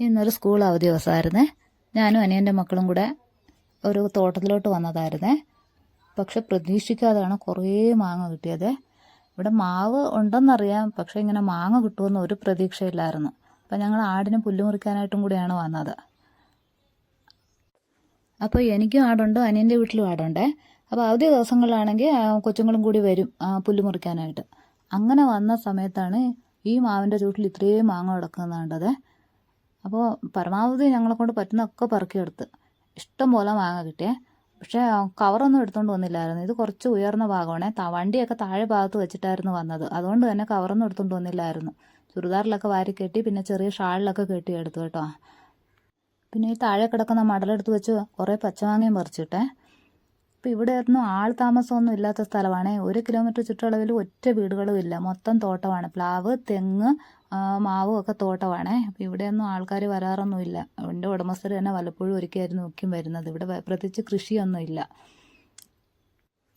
ഇന്നൊരു സ്കൂൾ അവധി ദിവസമായിരുന്നേ. ഞാനും അനിയന്റെ മക്കളും കൂടെ ഒരു തോട്ടത്തിലോട്ട് വന്നതായിരുന്നേ. പക്ഷെ പ്രതീക്ഷിക്കാതെയാണ് കുറേ മാങ്ങ കിട്ടിയത്. ഇവിടെ മാവ് ഉണ്ടെന്നറിയാം പക്ഷെ ഇങ്ങനെ മാങ്ങ കിട്ടുമെന്ന് ഒരു പ്രതീക്ഷയില്ലായിരുന്നു. അപ്പം ഞങ്ങൾ ആടിനെ പുല്ല് മുറിക്കാനായിട്ടും കൂടിയാണ് വന്നത്. അപ്പോൾ എനിക്കും ആടുണ്ട് അനിയന്റെ വീട്ടിലും ആടുണ്ടേ. അപ്പോൾ അവധി ദിവസങ്ങളിലാണെങ്കിൽ കൊച്ചുങ്ങളും കൂടി വരും പുല്ല് മുറിക്കാനായിട്ട്. അങ്ങനെ വന്ന സമയത്താണ് ഈ മാവിന്റെ ചൂട്ടിൽ ഇത്രയും മാങ്ങ കിടക്കുന്നത് അപ്പോൾ പരമാവധി ഞങ്ങളെ കൊണ്ട് പറ്റുന്നതൊക്കെ പെറുക്കിയെടുത്ത് ഇഷ്ടം പോലെ മാങ്ങ കിട്ടിയേ. പക്ഷേ കവറൊന്നും എടുത്തുകൊണ്ട് വന്നില്ലായിരുന്നു. ഇത് കുറച്ച് ഉയർന്ന ഭാഗമാണേ. വണ്ടിയൊക്കെ താഴെ ഭാഗത്ത് വെച്ചിട്ടായിരുന്നു വന്നത്. അതുകൊണ്ട് തന്നെ കവറൊന്നും എടുത്തുകൊണ്ട് വന്നില്ലായിരുന്നു. ചുരിദാറിലൊക്കെ വാരി കെട്ടി പിന്നെ ചെറിയ ഷാളിലൊക്കെ കെട്ടി എടുത്തു കേട്ടോ. പിന്നെ ഈ താഴെ കിടക്കുന്ന മടലെടുത്ത് വെച്ച് കുറേ പച്ചമാങ്ങയും പറിച്ചിട്ടേ. ഇപ്പം ഇവിടെ ഒന്നും ആൾ താമസമൊന്നും ഇല്ലാത്ത സ്ഥലമാണ്. ഒരു കിലോമീറ്റർ ചുറ്റളവിൽ ഒറ്റ വീടുകളും ഇല്ല. മൊത്തം തോട്ടമാണ്. പ്ലാവ് തെങ്ങ് മാവും ഒക്കെ തോട്ടമാണേ. അപ്പം ഇവിടെയൊന്നും ആൾക്കാർ വരാറൊന്നുമില്ല എന്റെ ഉടമസ്ഥർ തന്നെ വല്ലപ്പോഴും ഒരിക്കലായിരുന്നു നോക്കിയും വരുന്നത്. ഇവിടെ പ്രത്യേകിച്ച് കൃഷിയൊന്നും ഇല്ല.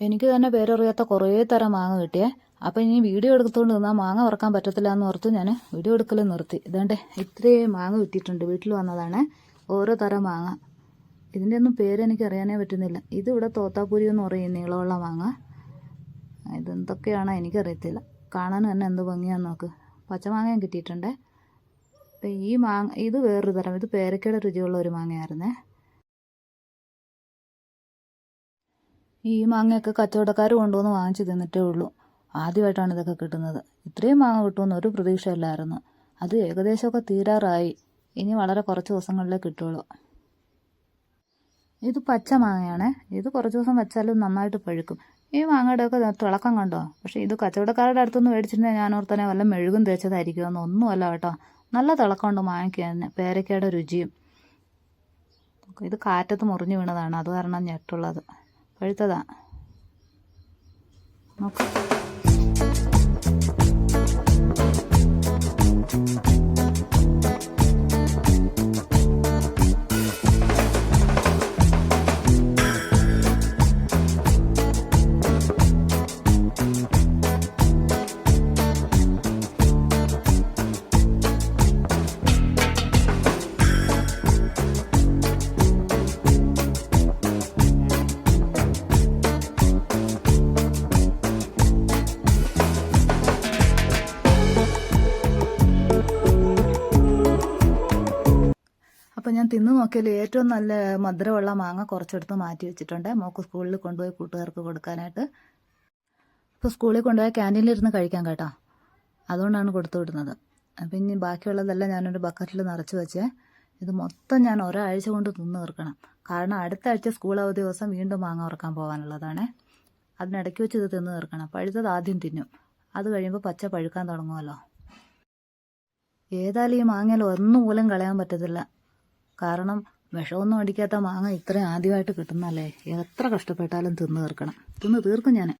എനിക്ക് തന്നെ പേരറിയാത്ത കുറേ തരം മാങ്ങ കിട്ടിയേ. അപ്പം ഇനി വീഡിയോ എടുത്തുകൊണ്ട് നിന്നാൽ മാങ്ങ വറക്കാൻ പറ്റത്തില്ല എന്ന് ഓർത്ത് ഞാൻ വീഡിയോ എടുക്കൽ നിർത്തി. ഇതേണ്ടേ ഇത്രയും മാങ്ങ കിട്ടിയിട്ടുണ്ട്. വീട്ടിൽ വന്നതാണ് ഓരോ തരം മാങ്ങ. ഇതിന്റെ ഒന്നും പേര് എനിക്ക് അറിയാനേ പറ്റുന്നില്ല. ഇത് ഇവിടെ തോത്താപ്പൂരി എന്ന് പറയും നീളമുള്ള മാങ്ങ. ഇതെന്തൊക്കെയാണോ എനിക്കറിയത്തില്ല. കാണാൻ തന്നെ എന്ത് ഭംഗിയാന്ന് നോക്ക്. പച്ചമാങ്ങയും കിട്ടിയിട്ടുണ്ട്. അപ്പം ഈ മാങ്ങ ഇത് വേറൊരു തരം. ഇത് പേരക്കയുടെ രുചിയുള്ള ഒരു മാങ്ങയായിരുന്നേ. ഈ മാങ്ങയൊക്കെ കച്ചവടക്കാർ കൊണ്ടുവന്ന് വാങ്ങിച്ചു തിന്നിട്ടേ ഉള്ളൂ. ആദ്യമായിട്ടാണ് ഇതൊക്കെ കിട്ടുന്നത്. ഇത്രയും മാങ്ങ കിട്ടുമെന്ന് ഒരു പ്രതീക്ഷയില്ലായിരുന്നു. അത് ഏകദേശമൊക്കെ തീരാറായി. ഇനി വളരെ കുറച്ച് ദിവസങ്ങളിലേ കിട്ടുള്ളൂ. ഇത് പച്ച മാങ്ങയാണ്. ഇത് കുറച്ച് ദിവസം വെച്ചാലും നന്നായിട്ട് പഴുക്കും. ഈ മാങ്ങയുടെ ഒക്കെ തിളക്കം കണ്ടോ? പക്ഷേ ഇത് കച്ചവടക്കാരുടെ അടുത്തുനിന്ന് മേടിച്ചിട്ടുണ്ടെങ്കിൽ ഞാൻ ഓർത്തന്നെ വല്ല മെഴുകും തേച്ചതായിരിക്കുമെന്ന് ഒന്നുമല്ല കേട്ടോ. നല്ല തിളക്കമുണ്ട് മാങ്ങയ്ക്ക് തന്നെ. പേരക്കയുടെ രുചിയും. ഇത് കാറ്റത്ത് മുറിഞ്ഞു വീണതാണ്. അത് കാരണം ഞെട്ടുള്ളത്. പഴുത്തതാ. നോക്ക്. അപ്പോൾ ഞാൻ തിന്നു നോക്കിയാൽ ഏറ്റവും നല്ല മധുരമുള്ള മാങ്ങ കുറച്ചെടുത്ത് മാറ്റി വെച്ചിട്ടുണ്ട്. മോക്ക് സ്കൂളിൽ കൊണ്ടുപോയി കൂട്ടുകാർക്ക് കൊടുക്കാനായിട്ട്. ഇപ്പോൾ സ്കൂളിൽ കൊണ്ടുപോയി ക്യാന്റീനിലിരുന്ന് കഴിക്കാൻ കേട്ടോ. അതുകൊണ്ടാണ് കൊടുത്തു വിടുന്നത്. അപ്പം ഇനി ബാക്കിയുള്ളതെല്ലാം ഞാനൊരു ബക്കറ്റിൽ നിറച്ച് വെച്ചേ. ഇത് മൊത്തം ഞാൻ ഒരാഴ്ച കൊണ്ട് തിന്ന് തീർക്കണം. കാരണം അടുത്ത ആഴ്ച സ്കൂൾ അവധി ദിവസം വീണ്ടും മാങ്ങ ഉറക്കാൻ പോകാനുള്ളതാണ്. അതിനിടയ്ക്ക് വെച്ച് ഇത് തിന്ന് തീർക്കണം. പഴുത്തത് ആദ്യം തിന്നും. അത് കഴിയുമ്പോൾ പച്ച പഴുക്കാൻ തുടങ്ങുമല്ലോ ഏതായാലും ഈ മാങ്ങയിൽ ഒന്നും പോലും കളയാൻ പറ്റത്തില്ല. കാരണം വിഷമൊന്നും അടിക്കാത്ത മാങ്ങ ഇത്രയും ആദ്യമായിട്ട് കിട്ടുന്നല്ലേ എത്ര കഷ്ടപ്പെട്ടാലും തിന്ന് തീർക്കണം. തിന്ന് തീർക്കും ഞാൻ